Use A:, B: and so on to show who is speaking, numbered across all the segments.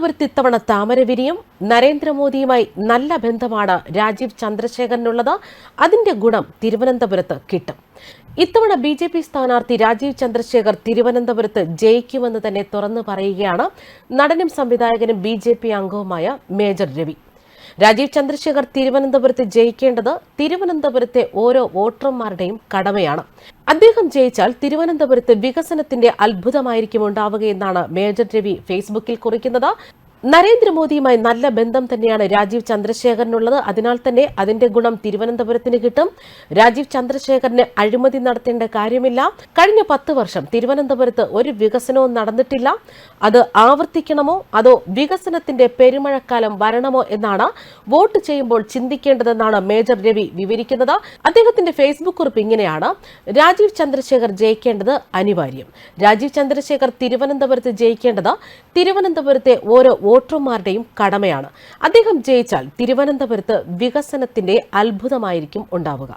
A: തിരുവനന്തപുരത്ത് ഇത്തവണ താമരവിരിയും നരേന്ദ്രമോദിയുമായി നല്ല ബന്ധമാണ് രാജീവ് ചന്ദ്രശേഖരനുള്ളത്. അതിന്റെ ഗുണം തിരുവനന്തപുരത്ത് കിട്ടും. ഇത്തവണ ബി ജെ പി സ്ഥാനാർത്ഥി രാജീവ് ചന്ദ്രശേഖർ തിരുവനന്തപുരത്ത് ജയിക്കുമെന്ന് തന്നെ തുറന്നു പറയുകയാണ് നടനും സംവിധായകനും ബി ജെ പി അംഗവുമായ മേജർ രവി. രാജീവ് ചന്ദ്രശേഖർ തിരുവനന്തപുരത്ത് ജയിക്കേണ്ടത് തിരുവനന്തപുരത്തെ ഓരോ വോട്ടർമാരുടെയും കടമയാണ്. അദ്ദേഹം ജയിച്ചാൽ തിരുവനന്തപുരത്ത് വികസനത്തിന്റെ അത്ഭുതമായിരിക്കും ഉണ്ടാവുകയെന്നാണ് മേജർ രവി ഫേസ്ബുക്കിൽ കുറിക്കുന്നത്. നരേന്ദ്രമോദിയുമായി നല്ല ബന്ധം തന്നെയാണ് രാജീവ് ചന്ദ്രശേഖരനുള്ളത്. അതിനാൽ തന്നെ അതിന്റെ ഗുണം തിരുവനന്തപുരത്തിന് കിട്ടും. രാജീവ് ചന്ദ്രശേഖരന് അഴിമതി നടത്തേണ്ട കാര്യമില്ല. കഴിഞ്ഞ പത്ത് വർഷം തിരുവനന്തപുരത്ത് ഒരു വികസനവും നടന്നിട്ടില്ല. അത് ആവർത്തിക്കണമോ? അതോ വികസനത്തിന്റെ പെരുമഴക്കാലം വരണമോ എന്നാണ് വോട്ട് ചെയ്യുമ്പോൾ ചിന്തിക്കേണ്ടതെന്നാണ് മേജർ രവി വിവരിക്കുന്നത്. അദ്ദേഹത്തിന്റെ ഫേസ്ബുക്ക് കുറിപ്പ് ഇങ്ങനെയാണ്. രാജീവ് ചന്ദ്രശേഖർ ജയിക്കേണ്ടത് അനിവാര്യം. രാജീവ് ചന്ദ്രശേഖർ തിരുവനന്തപുരത്ത് ജയിക്കേണ്ടത് തിരുവനന്തപുരത്തെ ഓരോ വോട്ടർമാരുടെയും കടമയാണ്. അദ്ദേഹം ജയിച്ചാൽ തിരുവനന്തപുരത്ത് വികസനത്തിന്റെ അത്ഭുതമായിരിക്കും ഉണ്ടാവുക.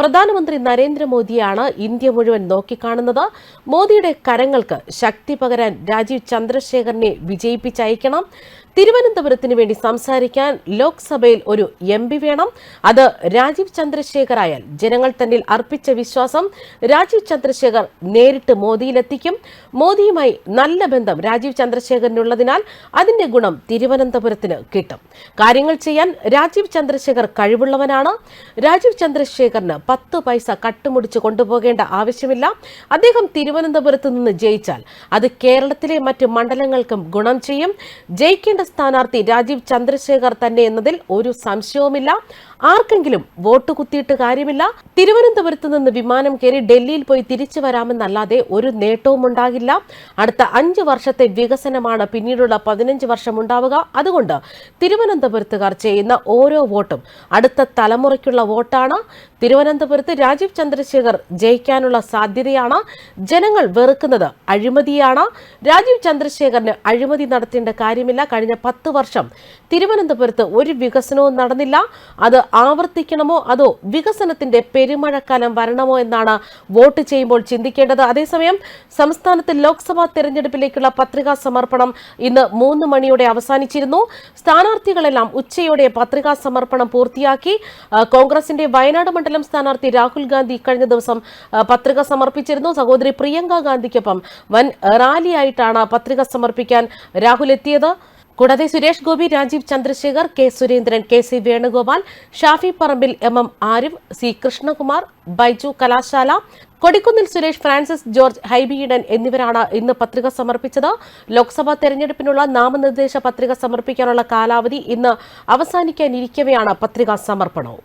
A: പ്രധാനമന്ത്രി നരേന്ദ്രമോദിയാണ് ഇന്ത്യ മുഴുവൻ നോക്കിക്കാണുന്നത്. മോദിയുടെ കരങ്ങൾക്ക് ശക്തി പകരാൻ രാജീവ് ചന്ദ്രശേഖറിനെ വിജയിപ്പിച്ചയക്കണം. തിരുവനന്തപുരത്തിന് വേണ്ടി സംസാരിക്കാൻ ലോക്സഭയിൽ ഒരു എം പി വേണം. അത് രാജീവ് ചന്ദ്രശേഖർ ആയാൽ ജനങ്ങൾ തന്നിൽ അർപ്പിച്ച വിശ്വാസം രാജീവ് ചന്ദ്രശേഖർ നേരിട്ട് മോദിയിലെത്തിക്കും. മോദിയുമായി നല്ല ബന്ധം രാജീവ് ചന്ദ്രശേഖറിനുള്ളതിനാൽ അതിന്റെ ഗുണം തിരുവനന്തപുരത്തിന് കിട്ടും. കാര്യങ്ങൾ ചെയ്യാൻ രാജീവ് ചന്ദ്രശേഖർ കഴിവുള്ളവനാണ്. രാജീവ് ചന്ദ്രശേഖറിന് പത്ത് പൈസ കട്ടുമുടിച്ച് കൊണ്ടുപോകേണ്ട ആവശ്യമില്ല. അദ്ദേഹം തിരുവനന്തപുരത്ത് നിന്ന് ജയിച്ചാൽ അത് കേരളത്തിലെ മറ്റ് മണ്ഡലങ്ങൾക്കും ഗുണം ചെയ്യും. ജയിക്കേണ്ട സ്ഥാനാർത്ഥി രാജീവ് ചന്ദ്രശേഖർ തന്നെ എന്നതിൽ ഒരു സംശയവുമില്ല. ആർക്കെങ്കിലും വോട്ട് കുത്തിയിട്ട് കാര്യമില്ല. തിരുവനന്തപുരത്ത് നിന്ന് വിമാനം കയറി ഡൽഹിയിൽ പോയി തിരിച്ചു വരാമെന്നല്ലാതെ ഒരു നേട്ടവും ഉണ്ടാകില്ല. അടുത്ത അഞ്ച് വർഷത്തെ വികസനമാണ് പിന്നീടുള്ള പതിനഞ്ച് വർഷം ഉണ്ടാവുക. അതുകൊണ്ട് തിരുവനന്തപുരത്തുകാർ ചെയ്യുന്ന ഓരോ വോട്ടും അടുത്ത തലമുറയ്ക്കുള്ള വോട്ടാണ്. തിരുവനന്തപുരത്ത് രാജീവ് ചന്ദ്രശേഖർ ജയിക്കാനുള്ള സാധ്യതയാണ് ജനങ്ങൾ വെറുക്കുന്നത്. അഴിമതിയാണ്. രാജീവ് ചന്ദ്രശേഖറിന് അഴിമതി നടത്തേണ്ട കാര്യമില്ല. കഴിഞ്ഞ പത്ത് വർഷം തിരുവനന്തപുരത്ത് ഒരു വികസനവും നടന്നില്ല. അത് ആവർത്തിക്കണമോ? അതോ വികസനത്തിന്റെ പെരുമഴക്കാലം വരണമോ എന്നാണ് വോട്ട് ചെയ്യുമ്പോൾ ചിന്തിക്കേണ്ടത്. അതേസമയം സംസ്ഥാനത്ത് ലോക്സഭാ തെരഞ്ഞെടുപ്പിലേക്കുള്ള പത്രികാ സമർപ്പണം ഇന്ന് മൂന്ന് മണിയോടെ അവസാനിച്ചിരുന്നു. സ്ഥാനാർത്ഥികളെല്ലാം ഉച്ചയോടെ പത്രികാ സമർപ്പണം പൂർത്തിയാക്കി. കോൺഗ്രസിന്റെ വയനാട് മണ്ഡലം സ്ഥാനാർത്ഥി രാഹുൽ ഗാന്ധി കഴിഞ്ഞ ദിവസം പത്രിക സമർപ്പിച്ചിരുന്നു. സഹോദരി പ്രിയങ്ക ഗാന്ധിക്കൊപ്പം വൻ റാലിയായിട്ടാണ് പത്രിക സമർപ്പിക്കാൻ രാഹുൽ എത്തിയത്. കൂടാതെ Suresh Gopi Rajeev Chandrasekhar K Surendran K C Venugopal Shafi Parambil M M Arif C Krishnakumar Baiju Kalasala Kodikunnil Suresh Francis George Hibi Eden എന്നിവരാണ് ഇന്ന് പത്രിക സമർപ്പിച്ചത്. ലോക്സഭാ തെരഞ്ഞെടുപ്പിനുള്ള നാമനിർദ്ദേശ പത്രിക സമർപ്പിക്കാനുള്ള കാലാവധി ഇന്ന് അവസാനിക്കാനിരിക്കവെയാണ് പത്രികാ സമർപ്പണവും.